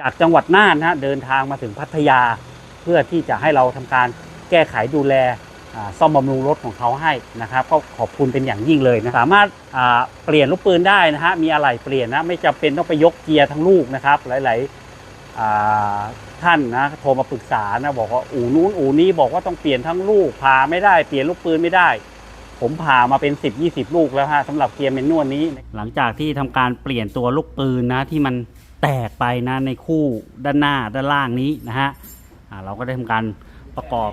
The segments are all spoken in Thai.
จากจังหวัดน่านนะเดินทางมาถึงพัทยา เพื่อที่จะให้เราทำการแก้ไขดูแลซ่อมบำรุงรถของเขาให้นะครับก็ขอบคุณเป็นอย่างยิ่งเลยนะสามารถาเปลี่ยนลูกปืนได้นะฮะมีอะไรเปลี่ยนนะไม่จำเป็นต้องไปยกเกียร์ทั้งลูกนะครับ หลายๆท่านนะโทรมาปรึกษานะบอกว่าอู่นู้นอู่นี้บอกว่าต้องเปลี่ยนทั้งลูกพาไม่ได้เปลี่ยนลูกปืนไม่ได้ ผมผ่ามาเป็น 10 20 ลูกแล้วฮะสำหรับเกียร์เมนนวลนี้ หลังจากที่ทำการเปลี่ยนตัวลูกปืนนะที่มัน แตกไปนะในคู่ด้านหน้าด้านล่างนี้นะฮะเราก็ได้ทำการประกอบ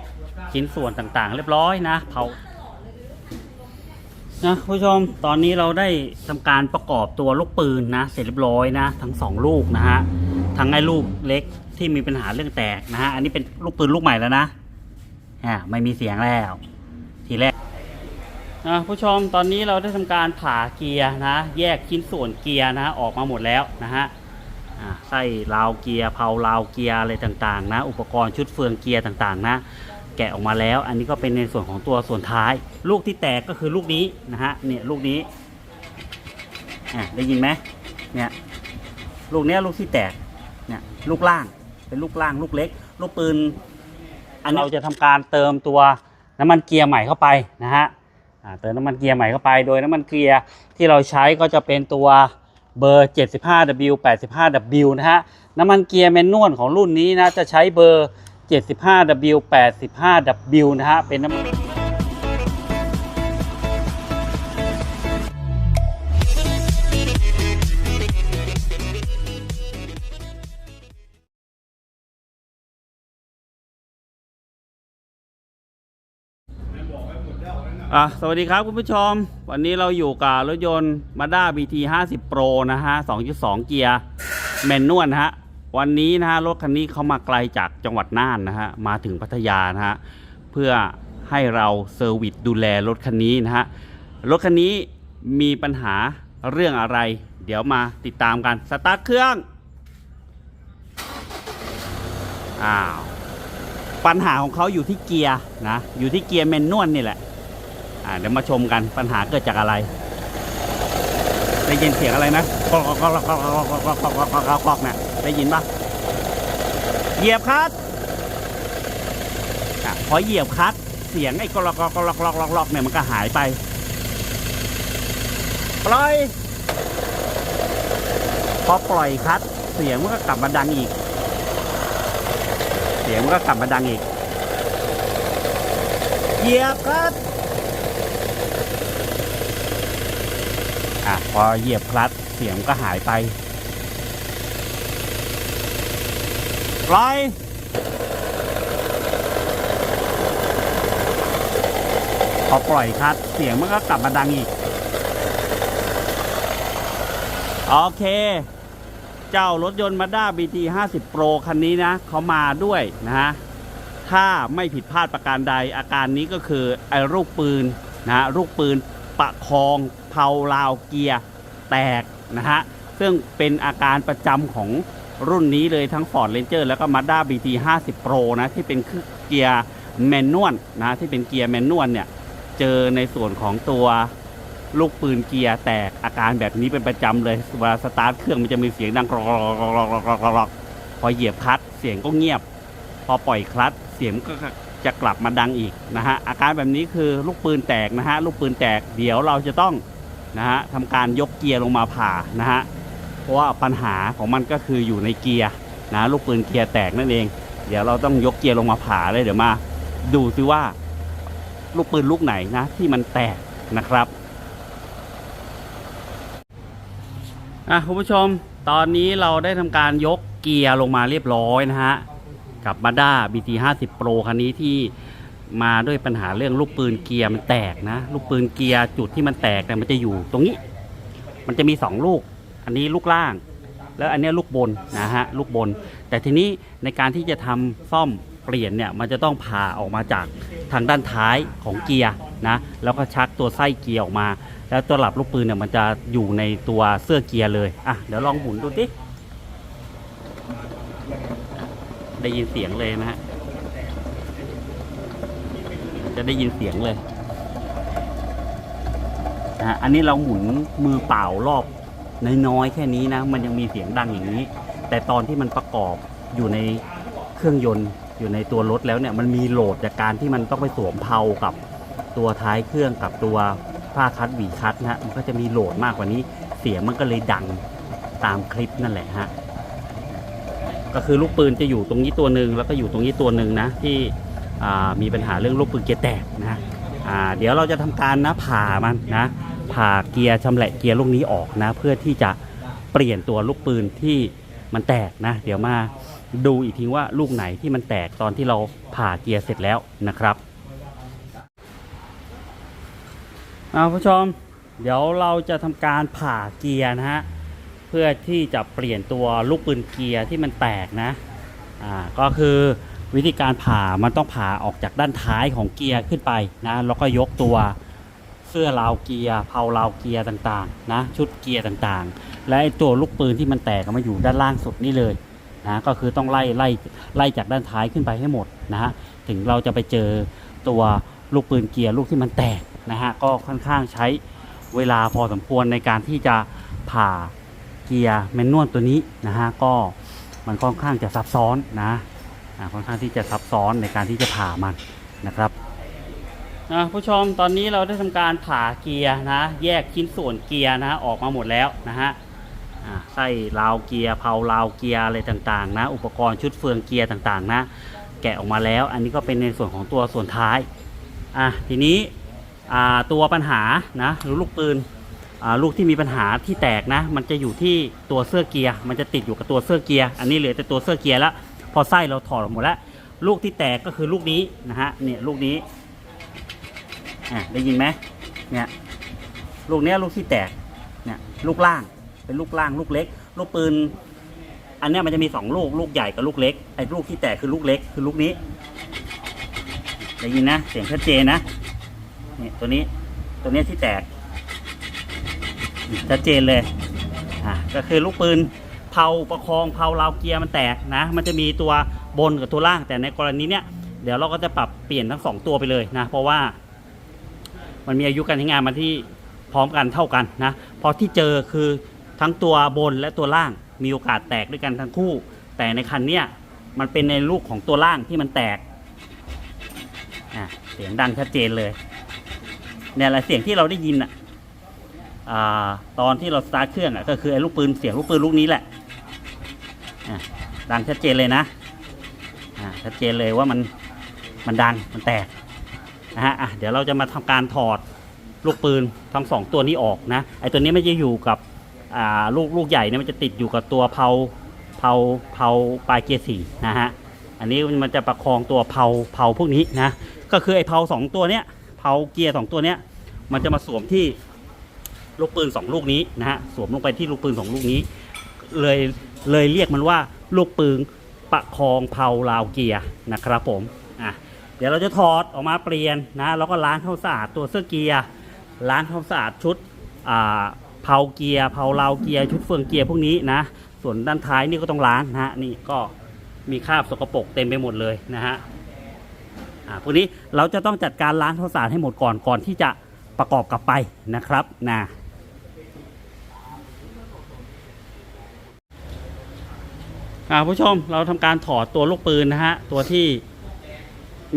ชิ้นส่วนต่างๆ เรียบร้อยนะเผานะคุณผู้ชมตอนนี้เราได้ทำการประกอบตัวลูกปืนนะเสร็จเรียบร้อยนะ ทั้งสองลูกนะฮะทั้งไอ้ลูกเล็กที่มีปัญหาเรื่องแตกนะฮะอันนี้เป็นลูกปืนลูกใหม่แล้วนะอ่าไม่มีเสียงแล้ว ทีแรกนะผู้ชมตอนนี้เราได้ทำการผ่าเกียร์นะ แยกชิ้นส่วนเกียร์นะออกมาหมดแล้วนะฮะ ไส้ราวเกียร์เผาราวเกียร์อะไรต่างๆ นะ อุปกรณ์ชุดเฟืองเกียร์ต่างๆ นะ แกะออกมาแล้ว อันนี้ก็เป็นในส่วนของตัวส่วนท้าย ลูกที่แตกก็คือลูกนี้นะฮะเนี่ยลูกนี้อะได้ยินไหมเนี่ยลูกนี้ลูกที่แตกเนี่ยลูกล่างเป็นลูกล่างลูกเล็ก ลูกปืน อันนี้เราจะทำการเติมตัวน้ำมันเกียร์ใหม่เข้าไปนะฮะเติมน้ำมันเกียร์ใหม่เข้าไป โดยน้ำมันเกียร์ที่เราใช้ก็จะเป็นตัว เบอร์ 75W 85W นะฮะ น้ำมันเกียร์แมนนวลของรุ่นนี้นะ จะใช้เบอร์ 75W 85W นะฮะ เป็นน้ำมัน อะสวัสดีครับคุณผู้ชม วันนี้เราอยู่กับรถยนต์ Mazda BT 50 Pro นะฮะ 2.2 เกียร์แมนนวลนะฮะ วันนี้นะฮะ รถคันนี้เขามาไกลจากจังหวัดน่านนะฮะ มาถึงพัทยานะฮะ เพื่อให้เราเซอร์วิสดูแลรถคันนี้นะฮะ รถคันนี้มีปัญหาเรื่องอะไร เดี๋ยวมาติดตามกัน สตาร์ทเครื่อง อ้าว ปัญหาของเขาอยู่ที่เกียร์นะ อยู่ที่เกียร์แมนนวลนี่แหละ เดี๋ยวมาชมกันปัญหาเกิดจากอะไรได้ยินเสียงอะไรไหมกอกกอกกอกกอกกอกกอกกอกกอกกอกเนี่ยได้ยินปะเหยียบคลัตช์อะพอเหยียบคลัตช์เสียงไอ้กอกกอกกอกกอกกอกเนี่ยมันก็หายไปปล่อยพอปล่อยคลัตช์เสียงมันก็กลับมาดังอีก เสียงมันก็กลับมาดังอีกเหยียบคลัตช์ อะพอเหยียบคลัตช์เสียงก็หายไปปล่อยพอปล่อยคลัตช์เสียงมันก็กลับมาดังอีก โอเค เจ้ารถยนต์ Mazda BT 50 Pro คันนี้นะ เขามาด้วยนะฮะ ถ้าไม่ผิดพลาดประการใดอาการนี้ก็คือไอ้ลูกปืนนะฮะลูกปืนประคอง เพาราวเกียร์แตกนะฮะ ซึ่งเป็นอาการประจำของรุ่นนี้เลยทั้ง Ford Ranger แล้วก็ Mazda BT 50 Pro นะ ที่เป็นเครื่องเกียร์แมนนวลนะที่เป็นเกียร์แมนนวลเนี่ย เจอในส่วนของตัวลูกปืนเกียร์แตกอาการแบบนี้เป็นประจำเลยเวลาสตาร์ทเครื่องมันจะมีเสียงดังกรอกพอเหยียบคลัตเสียงก็เงียบ พอปล่อยคลัตเสียงก็จะกลับมาดังอีกนะฮะอาการแบบนี้คือลูกปืนแตกนะฮะลูกปืนแตกเดี๋ยวเราจะต้อง นะฮะทำการยกเกียร์ลงมาผ่านะฮะเพราะว่าปัญหาของมันก็คืออยู่ในเกียร์นะลูกปืนเกียร์แตกนั่นเอง เดี๋ยวเราต้องยกเกียร์ลงมาผ่าเลยเดี๋ยวมา ดูซิว่า ลูกปืนลูกไหนนะ ที่มันแตกนะครับอะคุณผู้ชมตอนนี้เราได้ทำการยกเกียร์ลงมาเรียบร้อยนะฮะกับ Mazda BT 50 Pro คันนี้ที่ มาด้วยปัญหาเรื่องลูกปืนเกียร์มันแตกนะ ลูกปืนเกียร์จุดที่มันแตกเนี่ยมันจะอยู่ตรงนี้ มันจะมี 2 ลูก อันนี้ลูกล่าง แล้วอันนี้ลูกบนนะฮะลูกบน แต่ทีนี้ในการที่จะทำซ่อมเปลี่ยนเนี่ยมันจะต้องผ่าออกมาจากทางด้านท้ายของเกียร์นะแล้วก็ชักตัวไส้เกียร์ออกมา แล้วตัวหลับลูกปืนเนี่ยมันจะอยู่ในตัวเสื้อเกียร์เลยอะเดี๋ยวลองหมุนดูสิได้ยินเสียงเลยนะฮะ จะได้ยินเสียงเลยนะฮะอันนี้เราหมุนมือเปล่ารอบน้อยๆแค่นี้นะ มันยังมีเสียงดังอย่างนี้ แต่ตอนที่มันประกอบอยู่ในเครื่องยนต์อยู่ในตัวรถแล้วเนี่ยมันมีโหลดจากการที่มันต้องไปสวมเพลากับตัวท้ายเครื่องกับตัวผ้าคัดหวีคัดนะฮะมันก็จะมีโหลดมากกว่านี้ เสียงมันก็เลยดังตามคลิปนั่นแหละฮะก็คือลูกปืนจะอยู่ตรงนี้ตัวหนึ่งแล้วก็อยู่ตรงนี้ตัวหนึ่งนะที่ มีปัญหาเรื่องลูกปืนเกียร์แตกนะเดี๋ยวเราจะทำการนะผ่ามันนะผ่าเกียร์ชำแหละเกียร์ลูกนี้ออกนะ เพื่อที่จะเปลี่ยนตัวลูกปืนที่มันแตกนะ เดี๋ยวมาดูอีกทีว่าลูกไหนที่มันแตกตอนที่เราผ่าเกียร์เสร็จแล้วนะครับเอาผู้ชมเดี๋ยวเราจะทำการผ่าเกียร์นะฮะเพื่อที่จะเปลี่ยนตัวลูกปืนเกียร์ที่มันแตกนะอ่าก็คือ วิธีการผ่ามันต้องผ่าออกจากด้านท้ายของเกียร์ขึ้นไปนะแล้วก็ยกตัวเสื้อราวเกียร์เผาราวเกียร์ต่างๆ นะ ชุดเกียร์ต่างๆ และไอตัวลูกปืนที่มันแตกมาอยู่ด้านล่างสุดนี่เลยนะก็คือต้องไล่ไล่ไล่จากด้านท้ายขึ้นไปให้หมดนะฮะถึงเราจะไปเจอตัวลูกปืนเกียร์ลูกที่มันแตกนะฮะก็ค่อนข้างใช้เวลาพอสมควรในการที่จะผ่าเกียร์แมนนวลตัวนี้นะฮะก็มันค่อนข้างจะซับซ้อนนะ ค่อนข้างที่จะซับซ้อนในการที่จะผ่ามันนะครับนะผู้ชมตอนนี้เราได้ทำการผ่าเกียร์นะ แยกชิ้นส่วนเกียร์นะออกมาหมดแล้วนะฮะอ่าไส้ราวเกียร์เผาราวเกียร์อะไรต่างๆ นะ อุปกรณ์ชุดเฟืองเกียร์ต่างๆ นะ แกะออกมาแล้ว อันนี้ก็เป็นในส่วนของตัวส่วนท้ายอะทีนี้ตัวปัญหานะหรือลูกปืนอ่าลูกที่มีปัญหาที่แตกนะ มันจะอยู่ที่ตัวเสื้อเกียร์ มันจะติดอยู่กับตัวเสื้อเกียร์ อันนี้เหลือแต่ตัวเสื้อเกียร์แล้ว พอไส้เราถอดออกหมดแล้ว ลูกที่แตกก็คือลูกนี้นะฮะเนี่ยลูกนี้อะได้ยินไหมเนี่ยลูกเนี้ยลูกที่แตกเนี่ยลูกล่างเป็นลูกล่างลูกเล็ก ลูกปืน อันเนี้ยมันจะมีสองลูกลูกใหญ่กับลูกเล็กไอ้ลูกที่แตกคือลูกเล็กคือลูกนี้ได้ยินนะเสียงชัดเจนนะเนี่ยตัวนี้ตัวเนี้ยที่แตกชัดเจนเลยอะก็คือลูกปืน เผาประคองเผาราวเกียร์มันแตกนะ มันจะมีตัวบนกับตัวล่าง แต่ในกรณีเนี้ยเดี๋ยวเราก็จะปรับเปลี่ยนทั้งสองตัวไปเลยนะ เพราะว่า มันมีอายุการใช้งานมาที่พร้อมกันเท่ากันนะพราะที่เจอคือทั้งตัวบนและตัวล่างมีโอกาสแตกด้วยกันทั้งคู่ แต่ในคันเนี้ยมันเป็นในลูกของตัวล่างที่มันแตกอะเสียงดังชัดเจนเลยเนี่ยแหละเสียงที่เราได้ยินอะอตอนที่เราสตาร์ทเครื่องอะก็คือไอ้ลูกปืนเสียงลูกปืนลูกนี้แหละ ดังชัดเจนเลยนะชัดเจนเลยว่ามันมันดังมันแตกนะฮะเดี๋ยวเราจะมาทำการถอดลูกปืนทั้งสองตัวนี้ออกนะไอ้ตัวนี้ไม่จะอยู่กับลูกลูกใหญ่เนี่ยมันจะติดอยู่กับตัวเพาเพาเพาปลายเกียร์สี่นะฮะอันนี้มันจะประคองตัวเพาเพาพวกนี้นะก็คือไอ้เพาสองตัวเนี้ยเพาเกียร์สองตัวเนี้ยมันจะมาสวมที่ลูกปืนสองลูกนี้นะฮะสวมลงไปที่ลูกปืนสองลูกนี้ เลย เลยเรียกมันว่าลูกปืนประคองเพลาลาวเกียร์นะครับผมอะเดี๋ยวเราจะถอดออกมาเปลี่ยนนะแล้วก็ล้างเข้าสะอาดตัวเสื้อเกียร์ล้างเข้าสะอาดชุดอ่าเพลาเกียร์เพลาลาวเกียร์ชุดเฟืองเกียร์พวกนี้นะส่วนด้านท้ายนี่ก็ต้องล้างนะฮะนี่ก็มีคราบสกปรกเต็มไปหมดเลยนะฮะอ่าพวกนี้เราจะต้องจัดการล้างเข้าสะอาดให้หมดก่อนก่อนที่จะประกอบกลับไปนะครับนะ อ่าผู้ชมเราทำการถอดตัวลูกปืนนะฮะตัวที่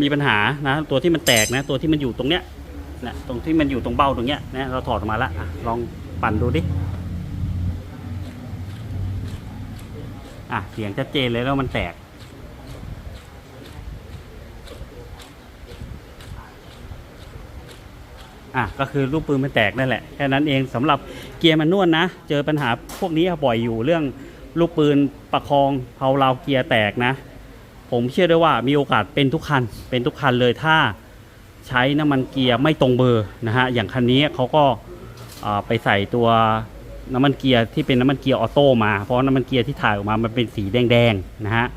มีปัญหานะตัวที่มันแตกนะตัวที่มันอยู่ตรงเนี้ยนะตรงที่มันอยู่ตรงเบ้าตรงเนี้ยนะเราถอดออกมาล้วอะลองปั่นดูดิอะเสียงชัดเจนเลยแล้วมันแตกอะก็คือลูกปืนมันแตกนั่นแหละแค่นั้นเองสำหรับเกียร์มันนวลนะ เจอปัญหาพวกนี้บ่อยอยู่เรื่อง ลูกปืนประคองเผาราวเกียร์แตกนะ ผมเชื่อได้ว่ามีโอกาสเป็นทุกคัน เป็นทุกคันเลยถ้าใช้น้ำมันเกียร์ไม่ตรงเบอร์นะฮะอย่างคันนี้เขาก็ไปใส่ตัวน้ำมันเกียร์ที่เป็นน้ำมันเกียร์ออโต้มา เพราะน้ำมันเกียร์ที่ถ่ายออกมามันเป็นสีแดงๆนะฮะ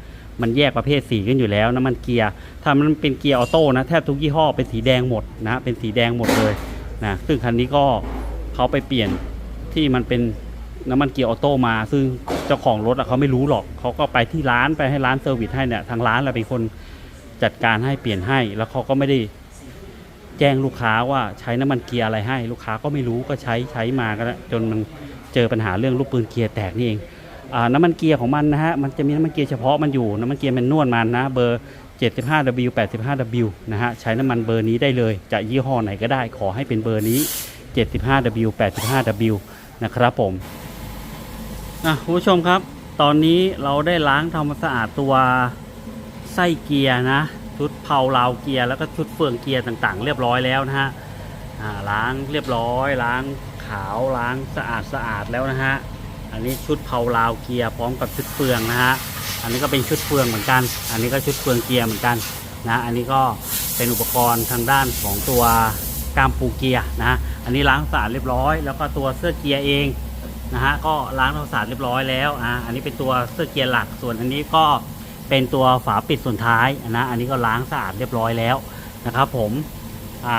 มันแยกประเภทสีกันอยู่แล้วน้ำมันเกียร์ถ้ามันเป็นเกียร์ออโต้นะแทบทุกยี่ห้อเป็นสีแดงหมดนะเป็นสีแดงหมดเลยนะซึ่งคันนี้ก็เขาไปเปลี่ยนที่มันเป็น น้ำมันเกียร์ออโต้มา ซึ่งเจ้าของรถเขาไม่รู้หรอกเขาก็ไปที่ร้านไปให้ร้านเซอร์วิสให้เนี่ยทางร้านเราเป็นคนจัดการให้เปลี่ยนให้ แล้วเขาก็ไม่ได้แจ้งลูกค้าว่าใช้น้ำมันเกียร์อะไรให้ ลูกค้าก็ไม่รู้ก็ใช้ใช้มาก็แล้วจนมันเจอปัญหาเรื่องลูกปืนเกียร์แตกนี่เองอน้ำมันเกียร์ของมันนะฮะมันจะมีน้ำมันเกียร์เฉพาะมันอยู่น้ำมันเกียร์แมนนวลมันนะเบอร์ 75W 85W นะฮะใช้น้ำมันเบอร์นี้ได้เลยจะยี่ห้อไหนก็ได้ขอให้เป็นเบอร์นี้ 75W 85W นะครับผม อะคุณผู้ชมครับ ตอนนี้เราได้ล้างทำความสะอาดตัวไส้เกียร์นะ ชุดเพาลาวเกียร์แล้วก็ชุดเฟืองเกียร์ต่างๆ เรียบร้อยแล้วนะฮะอ่าล้างเรียบร้อย ล้างขาวล้างสะอาดสะอาดแล้วนะฮะอันนี้ชุดเผาลาวเกียร์พร้อมกับชุดเฟืองนะฮะอันนี้ก็เป็นชุดเฟืองเหมือนกัน อันนี้ก็ชุดเฟืองเกียร์เหมือนกันนะอันนี้ก็เป็นอุปกรณ์ทางด้านของตัวกามปูเกียร์นะอันนี้ล้างสะอาดเรียบร้อย แล้วก็ตัวเสื้อเกียร์เอง นะฮะก็ล้างทำความสะอาดเรียบร้อยแล้วอ่าอันนี้เป็นตัวเสื้อเกียร์หลักส่วนอันนี้ก็เป็นตัวฝาปิดส่วนท้ายนะอันนี้ก็ล้างสะอาดเรียบร้อยแล้วนะครับผมอ่า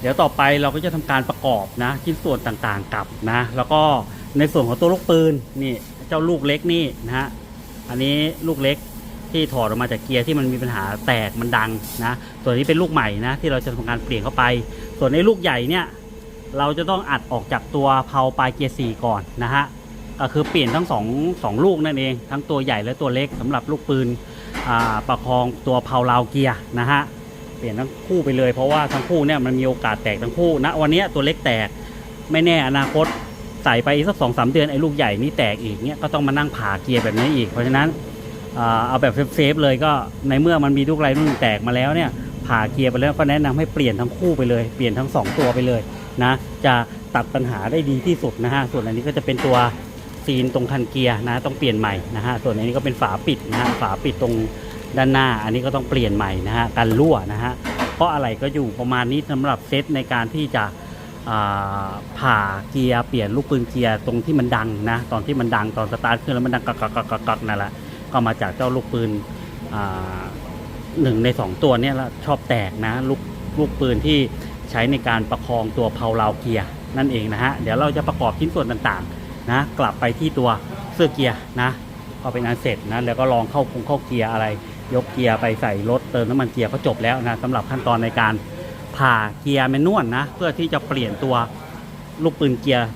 เดี๋ยวต่อไปเราก็จะทำการประกอบนะชิ้นส่วนต่างๆกลับนะแล้วก็ในส่วนของตัวลูกปืนนี่เจ้าลูกเล็กนี่นะฮะอันนี้ลูกเล็กที่ถอดออกมาจากเกียร์ที่มันมีปัญหาแตกมันดังนะส่วนนี้เป็นลูกใหม่นะที่เราจะทำการเปลี่ยนเข้าไป ส่วนในลูกใหญ่เนี่ย เราจะต้องอัดออกจากตัวเพาปลายเกียร์สี่ก่อนนะฮะก็คือเปลี่ยนทั้งสองสองลูกนั่นเอง ทั้งตัวใหญ่และตัวเล็กสำหรับลูกปืนประคองตัวเพาลาวเกียร์นะฮะเปลี่ยนทั้งคู่ไปเลยเพราะว่าทั้งคู่เนี่ยมันมีโอกาสแตกทั้งคู่นะวันนี้ตัวเล็กแตกไม่แน่อนาคตใส่ไปอีกสักสองสามเดือนไอ้ลูกใหญ่นี่แตกอีกเนี่ยก็ต้องมานั่งผ่าเกียร์แบบนี้อีก เพราะฉะนั้นเอาแบบเซฟๆเลยก็ในเมื่อมันมีลูกไรรุ่นแตกมาแล้วเนี่ย ผ่าเกียร์ไปแล้วก็แนะนำให้เปลี่ยนทั้งคู่ไปเลย เปลี่ยนทั้งสองตัวไปเลยนะจะตัดปัญหาได้ดีที่สุดนะฮะส่วนอันนี้ก็จะเป็นตัวซีนตรงคันเกียร์นะต้องเปลี่ยนใหม่นะฮะส่วนอันนี้ก็เป็นฝาปิดนะฮะฝาปิดตรงด้านหน้า อันนี้ก็ต้องเปลี่ยนใหม่นะฮะกันรั่วนะฮะเพราะอะไรก็อยู่ประมาณนี้สำหรับเซตในการที่จะผ่าเกียร์เปลี่ยนลูกปืนเกียร์ตรงที่มันดังนะตอนที่มันดังตอนสตาร์ทขึ้นแล้วมันดังกักกักกักกักนั่นแหละก็มาจากเจ้าลูกปืนอ่า หนึ่งในสองตัวเนี่ยชอบแตกนะลูกลูกปืนที่ใช้ในการประคองตัวเพาลาวเกียร์นั่นเองนะฮะเดี๋ยวเราจะประกอบชิ้นส่วนต่างๆนะกลับไปที่ตัวเสื้อเกียร์นะก็เป็นอันเสร็จนะแล้วก็ลองเข้าคงเข้าเกียร์อะไร ยกเกียร์ไปใส่รถเติมน้ำมันเกียร์ก็จบแล้วนะสำหรับขั้นตอนในการผ่าเกียร์แมนนวลนะเพื่อที่จะเปลี่ยนตัวลูกปืนเกียร์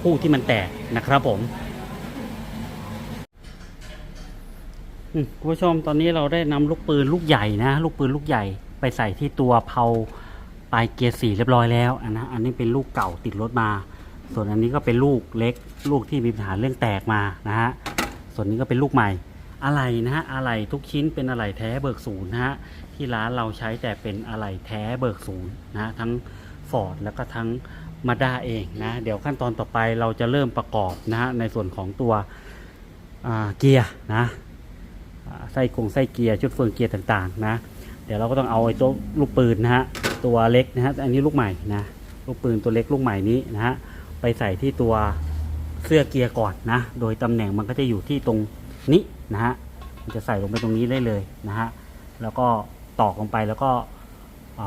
คู่ที่มันแตกนะครับผม คุณผู้ชมตอนนี้เราได้นำลูกปืนลูกใหญ่นะ ลูกปืนลูกใหญ่ไปใส่ที่ตัวเพาปลายเกียร์สี่เรียบร้อยแล้วอันนะอันนี้เป็นลูกเก่าติดรถมา ส่วนอันนี้ก็เป็นลูกเล็ก ลูกที่มีปัญหาเรื่องแตกมานะฮะส่วนนี้ก็เป็นลูกใหม่อะไรนะฮะอะไรทุกชิ้นเป็นอะไรแท้เบิกศูนย์นะฮะที่ร้านเราใช้แต่เป็นอะไรแท้เบิกศูนย์นะทั้งฟอร์ดแล้วก็ทั้งมาด้าเองนะเดี๋ยวขั้นตอนต่อไปเราจะเริ่มประกอบนะฮะในส่วนของตัวเกียร์นะ ไส้กงไส้เกียร์ชุดเฟืองเกียร์ต่างๆนะ เดี๋ยวเราก็ต้องเอาไอ้ตัวลูกปืนนะฮะตัวเล็กนะฮะอันนี้ลูกใหม่นะลูกปืนตัวเล็กลูกใหม่นี้นะฮะไปใส่ที่ตัวเสื้อเกียร์ก่อนนะ โดยตำแหน่งมันก็จะอยู่ที่ตรงนี้นะฮะมันจะใส่ลงไปตรงนี้ได้เลยนะฮะแล้วก็ตอกลงไปแล้วก็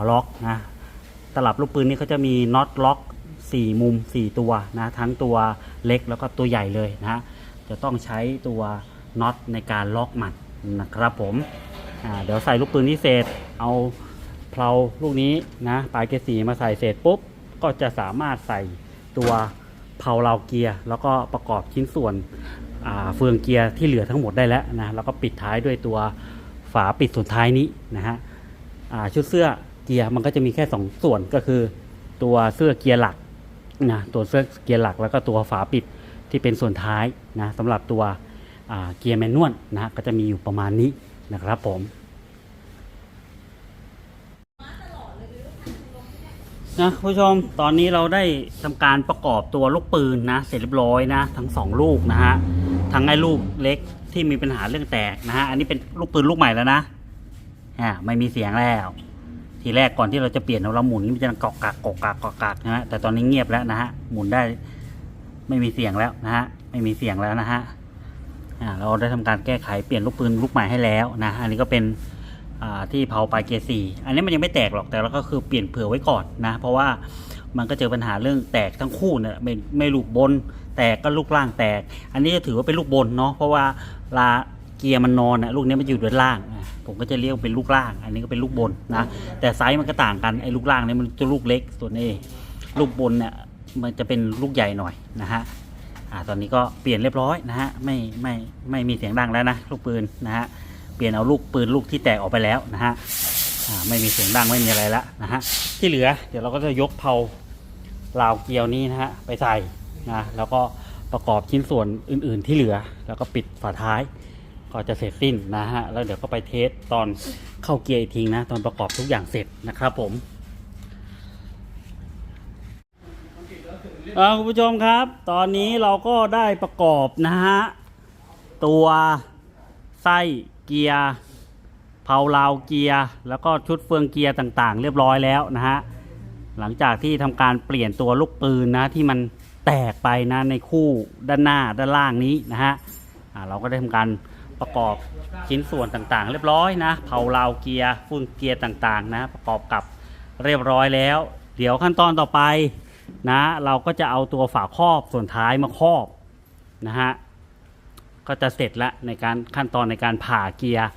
ล็อกนะตลับลูกปืนนี่เขาจะมีน็อตล็อกสี่มุมสี่ตัวนะทั้งตัวเล็กแล้วก็ตัวใหญ่เลยนะฮะจะต้องใช้ตัวน็อตในการล็อกมัน นะครับผมเดี๋ยวใส่ลูกปืนที่เสร็จเอาเพลาลูกนี้นะปลายเกสีมาใส่เสร็จปุ๊บ ก็จะสามารถใส่ตัวเพลาเราเกียร์ แล้วก็ประกอบชิ้นส่วนเฟืองเกียร์ที่เหลือทั้งหมดได้แล้วนะแล้วก็ปิดท้ายด้วยตัวฝาปิดส่วนท้ายนี้นะฮะชุดเสื้อเกียร์มันก็จะมีแค่ 2 ส่วนก็คือ ตัวเสื้อเกียร์หลักนะตัวเสื้อเกียร์หลักแล้วก็ตัวฝาปิดที่เป็นส่วนท้ายนะสำหรับตัว เกียร์แมนนวลนะฮะก็จะมีอยู่ประมาณนี้นะครับผมนะผู้ชมตอนนี้เราได้ทำการประกอบตัวลูกปืนนะ เสร็จเรียบร้อยนะ ทั้งสองลูกนะฮะทั้งไอ้ลูกเล็กที่มีปัญหาเรื่องแตกนะฮะอันนี้เป็นลูกปืนลูกใหม่แล้วนะอ่าไม่มีเสียงแล้ว ทีแรกก่อนที่เราจะเปลี่ยนเราหมุนมันจะกอกกักกอกกักกอกกักนะฮะแต่ตอนนี้เงียบแล้วนะฮะหมุนได้ไม่มีเสียงแล้วนะฮะไม่มีเสียงแล้วนะฮะ เราได้ทำการแก้ไขเปลี่ยนลูกปืนลูกใหม่ให้แล้วนะอันนี้ก็เป็นที่เผาปลายเกียร์สี่อันนี้มันยังไม่แตกหรอกแต่เราก็คือเปลี่ยนเผื่อไว้ก่อนนะ เพราะว่ามันก็เจอปัญหาเรื่องแตกทั้งคู่เนี่ยไม่ไม่ลูกบน แตกก็ลูกล่างแตก อันนี้จะถือว่าเป็นลูกบนเนาะเพราะว่าลาเกียร์มันนอนนะลูกนี้มันอยู่ด้านล่าง ผมก็จะเรียกเป็นลูกล่าง อันนี้ก็เป็นลูกบนนะแต่ไซส์มันก็ต่างกันไอ้ลูกล่างเนี่ยมันจะลูกเล็กส่วนไอ้ลูกบนเนี่ยมันจะเป็นลูกใหญ่หน่อยนะฮะ อ่าตอนนี้ก็เปลี่ยนเรียบร้อยนะฮะไม่ไม่ไม่มีเสียงดังแล้วนะลูกปืนนะฮะเปลี่ยนเอาลูกปืนลูกที่แตกออกไปแล้วนะฮะอ่าไม่มีเสียงดังไม่มีอะไรแล้วนะฮะที่เหลือเดี๋ยวเราก็จะยกเผาราวเกลียวนี้นะฮะไปใส่นะแล้วก็ประกอบชิ้นส่วนอื่น ๆ ที่เหลือ แล้วก็ปิดฝาท้ายก็จะเสร็จสิ้นนะฮะแล้วเดี๋ยวก็ไปเทสตอนเข้าเกียร์อีกทีนะ ตอนประกอบทุกอย่างเสร็จนะครับผม อ่าคุณผู้ชมครับ ตอนนี้เราก็ได้ประกอบนะฮะ ตัวไส้เกียร์เผาลาวเกียร์แล้วก็ชุดเฟืองเกียร์ต่างๆ เรียบร้อยแล้วนะฮะ หลังจากที่ทำการเปลี่ยนตัวลูกปืนนะที่มันแตกไปนะในคู่ด้านหน้าด้านล่างนี้นะฮะอ่าเราก็ได้ทำการประกอบชิ้นส่วนต่างๆ เรียบร้อยนะเผาลาวเกียร์ฟุ้นเกียร์ต่างๆ นะประกอบกับเรียบร้อยแล้ว เดี๋ยวขั้นตอนต่อไป นะเราก็จะเอาตัวฝาครอบส่วนท้ายมาครอบนะฮะก็จะเสร็จแล้วในการขั้นตอนในการผ่าเกียร์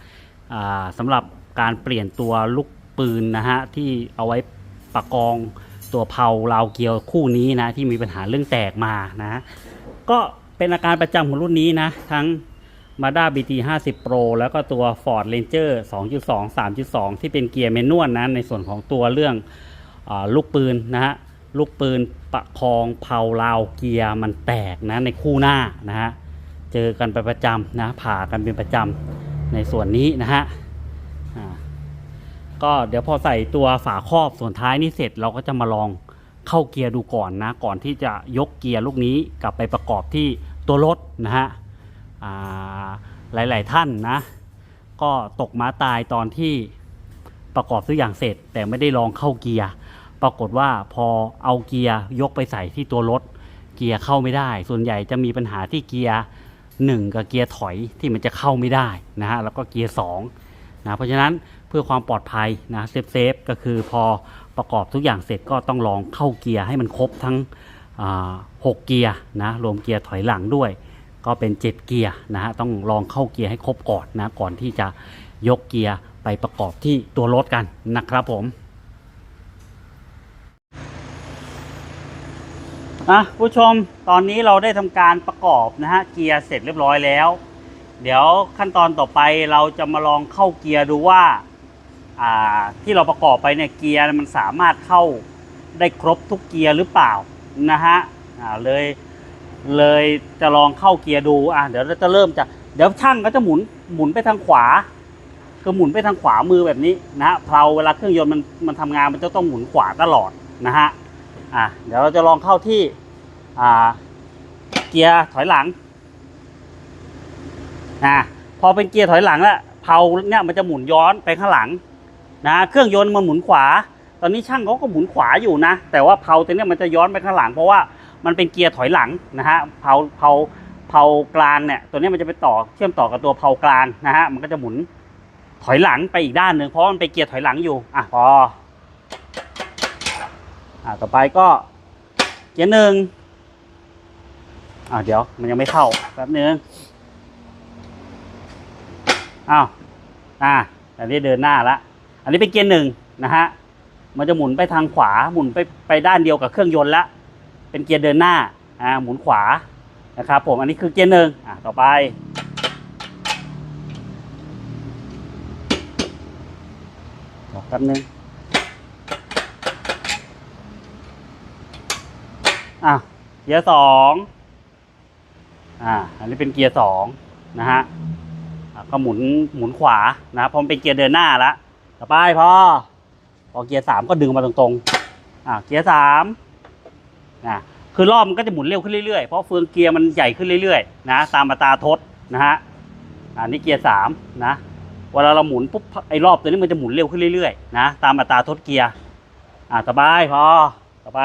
สำหรับการเปลี่ยนตัวลูกปืนนะฮะที่เอาไว้ประกองตัวเพลาราวเกียร์คู่นี้นะที่มีปัญหาเรื่องแตกมานะก็เป็นอาการประจำของรุ่นนี้นะ ทั้ง Mazda BT 50 Pro แล้วก็ตัว Ford Ranger 2.2 3.2 ที่เป็นเกียร์แมนนวลนะในส่วนของตัวเรื่องอลูกปืนนะฮะ ลูกปืนประคองเผาลาวเกียร์มันแตกนะในคู่หน้านะฮะเจอกันเป็นประจำนะผ่ากันเป็นประจำในส่วนนี้นะฮะอ่าก็เดี๋ยวพอใส่ตัวฝาครอบส่วนท้ายนี้เสร็จเราก็จะมาลองเข้าเกียร์ดูก่อนนะ ก่อนที่จะยกเกียร์ลูกนี้กลับไปประกอบที่ตัวรถนะฮะอ่าหลาย ๆ ท่านนะ ก็ตกม้าตายตอนที่ประกอบทุกอย่างเสร็จ แต่ไม่ได้ลองเข้าเกียร์ ปรากฏว่าพอเอาเกียร์ยกไปใส่ที่ตัวรถ เกียร์เข้าไม่ได้ ส่วนใหญ่จะมีปัญหาที่เกียร์หนึ่งกับเกียร์ถอยที่มันจะเข้าไม่ได้นะฮะแล้วก็เกียร์สองนะเพราะฉะนั้นเพื่อความปลอดภัยนะเซฟเซฟก็คือพอประกอบทุกอย่างเสร็จก็ต้องลองเข้าเกียร์ให้มันครบทั้งหกเกียร์นะรวมเกียร์ถอยหลังด้วย ก็เป็น 7 เกียร์นะฮะต้องลองเข้าเกียร์ให้ครบก่อนนะก่อนที่จะยกเกียร์ไปประกอบที่ตัวรถกันนะครับผม อะผู้ชมตอนนี้เราได้ทำการประกอบนะฮะเกียร์เสร็จเรียบร้อยแล้ว เดี๋ยวขั้นตอนต่อไปเราจะมาลองเข้าเกียร์ดูว่าอ่าที่เราประกอบไปเนี่ยเกียร์มันสามารถเข้าได้ครบทุกเกียร์หรือเปล่านะฮะอ่าเลยเลยจะลองเข้าเกียร์ดูอะเดี๋ยวเราจะเริ่มจากเดี๋ยวช่างก็จะหมุนหมุนไปทางขวา คือหมุนไปทางขวามือแบบนี้นะฮะเพลาเวลาเครื่องยนต์มันมันทำงานมันจะต้องหมุนขวาตลอดนะฮะ อะเดี๋ยวเราจะลองเข้าที่อ่าเกียร์ถอยหลังนะพอเป็นเกียร์ถอยหลังแล้วเพลาเนี่ยมันจะหมุนย้อนไปข้างหลังนะเครื่องยนต์มันหมุนขวา ตอนนี้ช่างเขาก็หมุนขวาอยู่นะ แต่ว่าเพลาตัวเนี้ยมันจะย้อนไปข้างหลัง เพราะว่ามันเป็นเกียร์ถอยหลังนะฮะเพลาเพลาเพลากลางเนี่ยตัวเนี้ยมันจะไปต่อเชื่อมต่อกับตัวเพลากลางนะฮะมันก็จะหมุนถอยหลังไปอีกด้านหนึ่งเพราะมันเป็นเกียร์ถอยหลังอยู่อะพอ อ่าต่อไปก็เกียร์หนึ่งอ่าเดี๋ยวมันยังไม่เข้าแป๊บนึงอ้าวอ่าอันนี้เดินหน้าละอันนี้เป็นเกียร์หนึ่งนะฮะมันจะหมุนไปทางขวาหมุนไปไปด้านเดียวกับเครื่องยนต์ละเป็นเกียร์เดินหน้าอ่าหมุนขวานะครับผมอันนี้คือเกียร์หนึ่งอ่าต่อไปแป๊บนึง อะเกียร์สองอ่าอันนี้เป็นเกียร์สองนะฮะก็หมุนหมุนขวานะพราะมันเป็นเกียร์เดินหน้าละต่อไปพอพอเกียร์สามก็ดึงมาตรงๆอะเกียร์สามนะคือรอบมันก็จะหมุนเร็วขึ้นเรื่อยๆ เพราะเฟืองเกียร์มันใหญ่ขึ้นเรื่อยๆนะตามอัตราทดนะฮะอ่านี่เกียร์สามนะเวลาเราหมุนปุ๊บไอ้รอบตัวนี้มันจะหมุนเร็วขึ้นเรื่อยๆนะตามอัตราทดเกียร์อ่าสบายพอต่อไป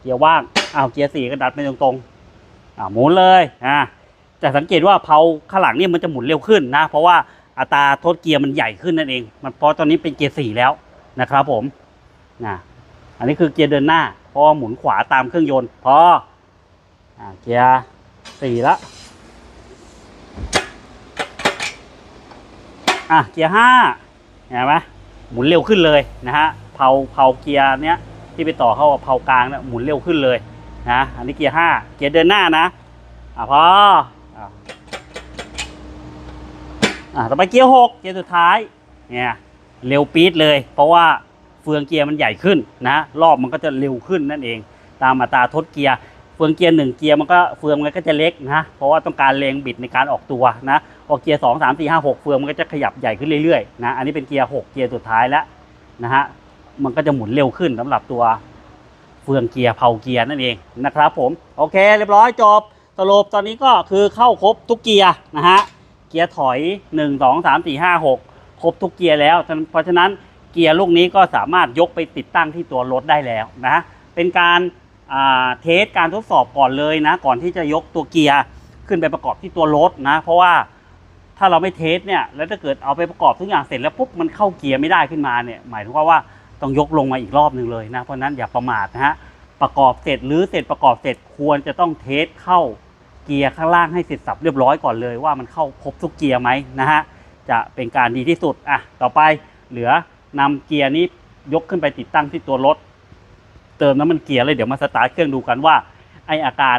เกียร์ว่าง เอาเกียร์สี่ก็ดัดไปตรงๆอ่าหมุนเลยอ่าจะสังเกตว่าเพลาข้างหลังเนี่ยมันจะหมุนเร็วขึ้นนะ เพราะว่าอัตราโทษเกียร์มันใหญ่ขึ้นนั่นเอง มันเพราะตอนนี้เป็นเกียร์สี่แล้วนะครับผมนะอันนี้คือเกียร์เดินหน้าเพราะหมุนขวาตามเครื่องยนต์พออเกียร์สี่ละอะเกียร์ห้าเห็นไหมหมุนเร็วขึ้นเลยนะฮะเพลาเพลาเกียร์เนี้ยที่ไปต่อเข้ากับเพลากลางเนี่ยหมุนเร็วขึ้นเลย นะอันนี้เกียร์ห้าเกียร์เดินหน้านะอะพออะต่อไปเกียร์หกเกียร์สุดท้ายเนี่ยเร็วปี๊ดเลย เพราะว่าเฟืองเกียร์มันใหญ่ขึ้นนะรอบมันก็จะเร็วขึ้นนั่นเอง ตามอัตราทดเกียร์เฟืองเกียร์หนึ่งเกียร์มันก็เฟืองมันก็จะเล็กนะเพราะว่าต้องการแรงบิดในการออกตัวนะพอเกียร์สองสามสี่ห้าหกเฟืองมันก็จะขยับใหญ่ขึ้นเรื่อยๆนะอันนี้เป็นเกียร์หกเกียร์สุดท้ายแล้วนะฮะมันก็จะหมุนเร็วขึ้นสำหรับตัว เฟืองเกียร์เผาเกียร์นั่นเองนะครับผมโอเคเรียบร้อยจบสรุปตอนนี้ก็คือเข้าครบทุกเกียร์นะฮะเกียร์ถอย 1 2 3 4 5 6 ครบทุกเกียร์แล้ว เพราะฉะนั้นเกียร์ลูกนี้ก็สามารถยกไปติดตั้งที่ตัวรถได้แล้วนะเป็นการาเทสการทดสอบก่อนเลยนะ ก่อนที่จะยกตัวเกียร์ขึ้นไปประกอบที่ตัวรถนะ เพราะว่าถ้าเราไม่เทสเนี่ยแล้วถ้าเกิดเอาไปประกอบทุกอย่างเสร็จแล้วปุ๊บมันเข้าเกียร์ไม่ได้ขึ้นมาเนี่ยหมายถึงว่าว่า ต้องยกลงมาอีกรอบหนึ่งเลยนะ เพราะนั้นอย่าประมาทนะฮะ ประกอบเสร็จหรือเสร็จประกอบเสร็จควรจะต้องเทสเข้าเกียร์ข้างล่างให้เสร็จสับเรียบร้อยก่อนเลยว่ามันเข้าครบทุกเกียร์ไหมนะฮะ จะเป็นการดีที่สุด อะ ต่อไปเหลือนำเกียร์นี้ยกขึ้นไปติดตั้งที่ตัวรถ เติมน้ำมันเกียร์เลยเดี๋ยวมาสตาร์ทเครื่องดูกันว่าไออาการ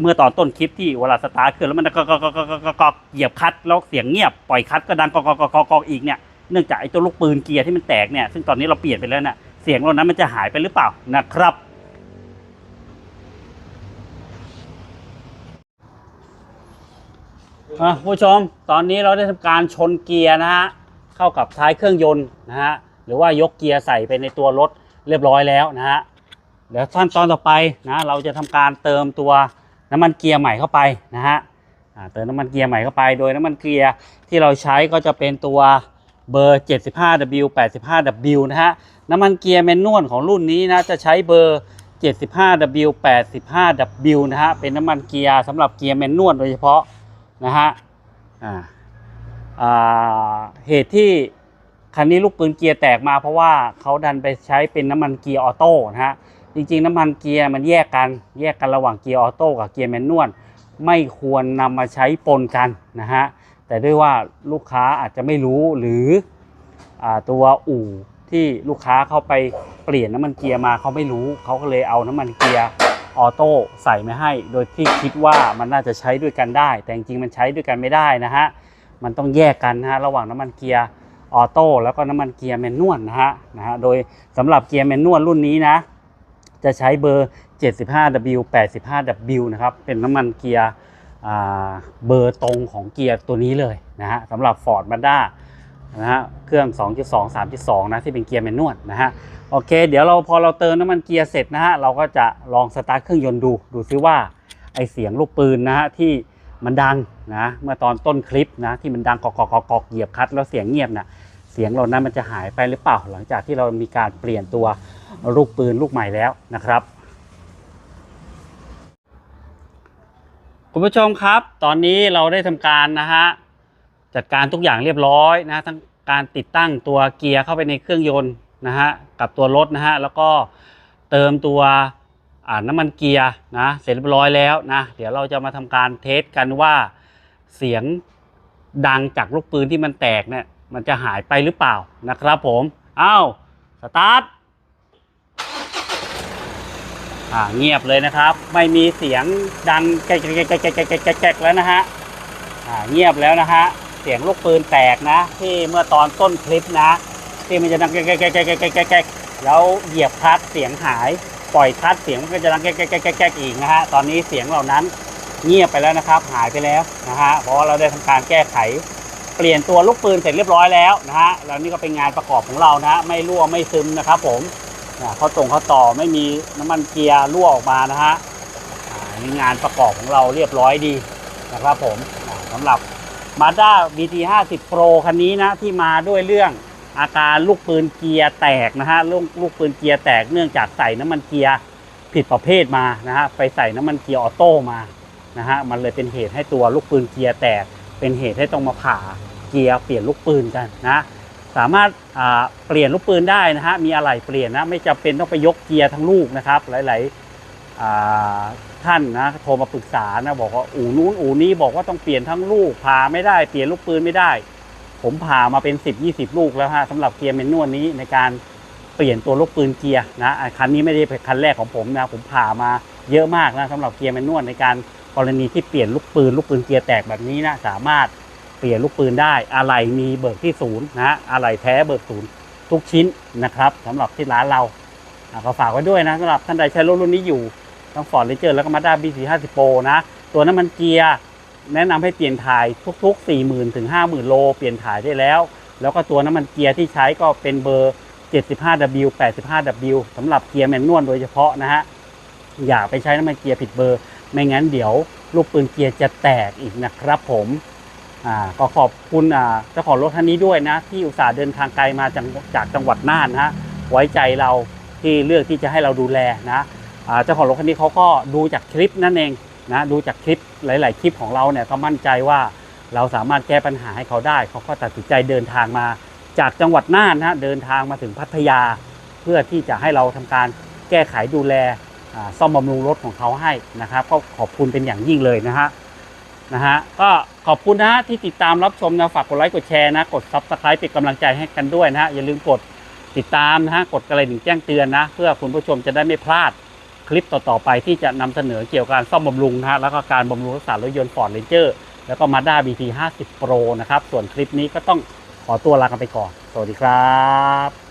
เมื่อตอนต้นคลิปที่เวลาสตาร์ทเครื่องแล้วมันก็ก็ก็ก็ก็ก็ก็เหยียบคัดแล้วเสียงเงียบปล่อยคัดก็ดังก็ก็ก็ก็ก็อีกเนี่ย เนื่องจากไอ้ตัวลูกปืนเกียร์ที่มันแตกเนี่ยซึ่งตอนนี้เราเปลี่ยนไปแล้วเนี่ยเสียงเหล่านั้นมันจะหายไปหรือเปล่านะครับอะผู้ชมตอนนี้เราได้ทำการชนเกียร์นะฮะเข้ากับท้ายเครื่องยนต์นะฮะหรือว่ายกเกียร์ใส่ไปในตัวรถเรียบร้อยแล้วนะฮะเดี๋ยวขั้นตอนต่อไปนะเราจะทำการเติมตัวน้ำมันเกียร์ใหม่เข้าไปนะฮะเติมน้ำมันเกียร์ใหม่เข้าไป โดยน้ำมันเกียร์ที่เราใช้ก็จะเป็นตัว เบอร์ 75W 85W นะฮะ น้ำมันเกียร์แมนนวลของรุ่นนี้นะ จะใช้เบอร์ 75W 85W นะฮะ เป็นน้ำมันเกียร์สำหรับเกียร์แมนนวลโดยเฉพาะนะฮะ อ่าเหตุที่คันนี้ลูกปืนเกียร์แตกมาเพราะว่าเขาดันไปใช้เป็นน้ำมันเกียร์ออโต้นะฮะ จริงๆ น้ำมันเกียร์มันแยกกันแยกกันระหว่างเกียร์ออโต้กับเกียร์แมนนวลไม่ควรนำมาใช้ปนกันนะฮะ แต่ด้วยว่าลูกค้าอาจจะไม่รู้หรืออตัวอู่ที่ลูกค้าเข้าไปเปลี่ยนน้ำมันเกียร์มาเขาไม่รู้เขาก็เลยเอาน้ำมันเกียร์ออโต้ใส่มาให้ โดยที่คิดว่ามันน่าจะใช้ด้วยกันได้ แต่จริงๆมันใช้ด้วยกันไม่ได้นะฮะมันต้องแยกกันนะฮะระหว่างน้ำมันเกียร์ออโต้แล้วก็น้ำมันเกียร์แมนนวลนะฮะนะฮะโดยสำหรับเกียร์แมนนวลรุ่นนี้นะจะใช้เบอร์ 75W 85W นะครับเป็นน้ำมันเกียร์ เบอร์ตรงของเกียร์ตัวนี้เลยนะฮะสำหรับ Ford Mazda นะฮะเครื่อง 2.2 3.2 นะที่เป็นเกียร์แมนนวลนะฮะโอเค เดี๋ยวเราพอเราเติมน้ำมันเกียร์เสร็จนะฮะเราก็จะลองสตาร์ทเครื่องยนต์ดูดูซิว่าไอเสียงลูกปืนนะฮะที่มันดังนะเมื่อตอนต้นคลิปนะที่มันดังกอกกอกกอกเหยียบคัดแล้วเสียงเงียบนะเสียงเหล่านั้นมันจะหายไปหรือเปล่า หลังจากที่เรามีการเปลี่ยนตัวลูกปืนลูกใหม่แล้วนะครับ คุณผู้ชมครับ ตอนนี้เราได้ทำการนะฮะจัดการทุกอย่างเรียบร้อยนะทั้งการติดตั้งตัวเกียร์เข้าไปในเครื่องยนต์นะฮะกับตัวรถนะฮะแล้วก็เติมตัวน้ำมันเกียร์นะเสร็จเรียบร้อยแล้วนะเดี๋ยวเราจะมาทำการเทสกันว่าเสียงดังจากลูกปืนที่มันแตกเนี่ยมันจะหายไปหรือเปล่านะครับผมอ้าวสตาร์ท เงียบเลยนะครับ ไม่มีเสียงดังแกลกแก๊กแก๊กแก๊กแล้วนะฮะเงียบแล้วนะฮะเสียงลูกปืนแตกนะ ที่เมื่อตอนต้นคลิปนะ ที่มันจะดังแกลกแก๊กแก๊กแก๊กแก๊กแล้วเหยียบคลัตเสียงหาย ปล่อยคลัตเสียงมันก็จะดังแก๊กแกลกแก๊กอีกนะฮะตอนนี้เสียงเหล่านั้นเงียบไปแล้วนะครับ หายไปแล้วนะฮะเพราะเราได้ทำการแก้ไขเปลี่ยนตัวลูกปืนเสร็จเรียบร้อยแล้วนะฮะแล้วนี่ก็เป็นงานประกอบของเรานะ ไม่รั่วไม่ซึมนะครับผม เขาตรงเขาต่อไม่มีน้ำมันเกียร์รั่วออกมานะฮะนี่งานประกอบของเราเรียบร้อยดีนะครับผมสำหรับ Mazda BT 50 Pro คันนี้นะที่มาด้วยเรื่องอาการลูกปืนเกียร์แตกนะฮะลูกลูกปืนเกียร์แตกเนื่องจากใส่น้ำมันเกียร์ผิดประเภทมานะฮะไปใส่น้ำมันเกียร์ออโต้มานะฮะมันเลยเป็นเหตุให้ตัวลูกปืนเกียร์แตก เป็นเหตุให้ต้องมาผ่าเกียร์เปลี่ยนลูกปืนกันนะ สามารถเปลี่ยนลูกปืนได้นะฮะมีอะไรเปลี่ยนนะไม่จำเป็นต้องไปยกเกียร์ทั้งลูกนะครับ หลายๆท่านนะโทรมาปรึกษานะบอกว่าอู่นู้นอู่นี้บอกว่าต้องเปลี่ยนทั้งลูกผ่าไม่ได้เปลี่ยนลูกปืนไม่ได้ ผมผ่ามาเป็น 10 20 ลูกแล้วฮะสำหรับเกียร์เมนนวลนี้ในการเปลี่ยนตัวลูกปืนเกียร์นะคันนี้ไม่ได้เป็นคันแรกของผมนะผมผ่ามาเยอะมากนะสำหรับเกียร์เมนนวลในการกรณีที่เปลี่ยนลูกปืนลูกปืนเกียร์แตกแบบนี้นะสามารถ เปลี่ยนลูกปืนได้ อะไรมีเบิกที่ศูนย์นะฮะอะไรแท้เบิกศูนย์ทุกชิ้นนะครับสำหรับที่ร้านเราก็ฝากไว้ด้วยนะสำหรับท่านใดใช้รถรุ่นนี้อยู่ทั้งฟอร์ดเรเจอร์แล้วก็มาด้า B450 Pro นะ ตัวน้ำมันเกียร์แนะนำให้เปลี่ยนถ่ายทุก ๆ 40,000ถึง50,000 โล เปลี่ยนถ่ายได้แล้ว แล้วก็ตัวน้ำมันเกียร์ที่ใช้ก็เป็นเบอร์ 75W 85W สำหรับเกียร์แมนนวลโดยเฉพาะนะฮะ อย่าไปใช้น้ำมันเกียร์ผิดเบอร์ ไม่งั้นเดี๋ยวลูกปืนเกียร์จะแตกอีกนะครับผม ก็ขอบคุณอ่าเจ้าของรถท่านนี้ด้วยนะ ที่อุตส่าห์เดินทางไกลมาจากจากจังหวัดน่านนะไว้ใจเราที่เลือกที่จะให้เราดูแลนะอ่าเจ้าของรถคันนี้เขาก็ดูจากคลิปนั่นเองนะดูจากคลิปหลาย ๆ คลิปของเราเนี่ยก็มั่นใจว่าเราสามารถแก้ปัญหาให้เขาได้ เขาก็ตัดสินใจเดินทางมาจากจังหวัดน่านนะเดินทางมาถึงพัทยา เพื่อที่จะให้เราทำการแก้ไขดูแลซ่อมบำรุงรถของเขาให้นะครับก็ขอบคุณเป็นอย่างยิ่งเลยนะฮะ นะฮะก็ขอบคุณนะฮะที่ติดตามรับชมนะฝากกดไลค์กดแชร์นะกด subscribe เป็นกำลังใจให้กันด้วยนะฮะอย่าลืมกดติดตามนะฮะกดกระดิ่งแจ้งเตือนนะ เพื่อคุณผู้ชมจะได้ไม่พลาดคลิปต่อๆไปที่จะนำเสนอเกี่ยวกับการซ่อมบำรุงนะฮะแล้วก็การบำรุงรักษารถยนต์ Ford Ranger แล้วก็ Mazda BT 50 Pro นะครับส่วนคลิปนี้ก็ต้องขอตัวลากันไปก่อน สวัสดีครับ